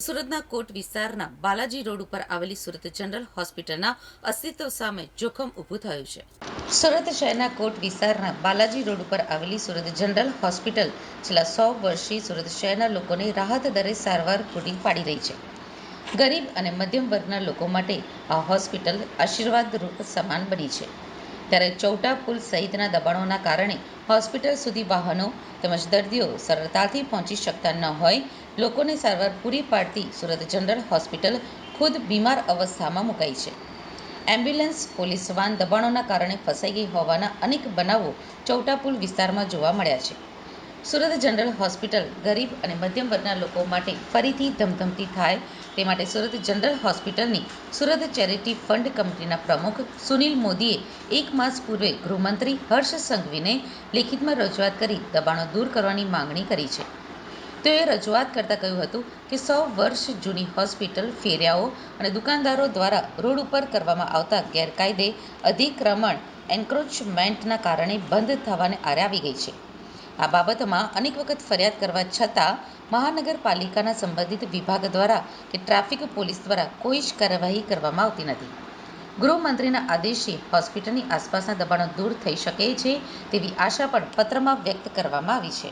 સુરતના કોટ વિસ્તારના બાલાજી રોડ ઉપર આવેલી સુરત જનરલ હોસ્પિટલના અસ્તિત્વ સામે જોખમ ઊભું થયું છે. સુરત શહેરના કોટ વિસ્તારના બાલાજી રોડ ઉપર આવેલી સુરત જનરલ હોસ્પિટલ છેલ્લા સો વર્ષથી સુરત શહેરના લોકોને રાહત દરે સારવાર પૂરી પાડી રહી છે. ગરીબ અને મધ્યમ વર્ગના લોકો માટે આ હોસ્પિટલ આશીર્વાદરૂપ સમાન બની છે. ત્યારે ચૌટા પુલ સહિતના દબાણોના કારણે હોસ્પિટલ સુધી વાહનો તેમજ દર્દીઓ સરળતાથી પહોંચી શકતા ન હોય, લોકોને સારવાર પૂરી પાડતી સુરત જનરલ હોસ્પિટલ ખુદ બીમાર અવસ્થામાં મુકાઈ છે. એમ્બ્યુલન્સ, પોલીસ વાન દબાણોના કારણે ફસાઈ ગઈ હોવાના અનેક બનાવો ચૌટા પુલ વિસ્તારમાં જોવા મળ્યા છે. સુરત જનરલ હોસ્પિટલ ગરીબ અને મધ્યમ વર્ગના લોકો માટે ફરીથી ધમધમતી થાય તે માટે સુરત જનરલ હોસ્પિટલની સુરત ચેરિટી ફંડ કંપનીના પ્રમુખ સુનિલ મોદીએ એક માસ પૂર્વે ગૃહમંત્રી હર્ષ સંઘવીને લેખિતમાં રજૂઆત કરી દબાણો દૂર કરવાની માંગણી કરી છે. તેઓએ રજૂઆત કરતાં કહ્યું હતું કે સો વર્ષ જૂની હોસ્પિટલ ફેરિયાઓ અને દુકાનદારો દ્વારા રોડ ઉપર કરવામાં આવતા ગેરકાયદે અધિક્રમણ, એન્ક્રોચમેન્ટના કારણે બંધ થવાને આરે આવી ગઈ છે. આ બાબતમાં અનેક વખત ફરિયાદ કરવા છતાં મહાનગરપાલિકાના સંબંધિત વિભાગ દ્વારા કે ટ્રાફિક પોલીસ દ્વારા કોઈ જ કાર્યવાહી કરવામાં આવતી નથી. ગૃહમંત્રીના આદેશે હોસ્પિટલની આસપાસના દબાણો દૂર થઈ શકે છે તેવી આશા પણ પત્રમાં વ્યક્ત કરવામાં આવી છે.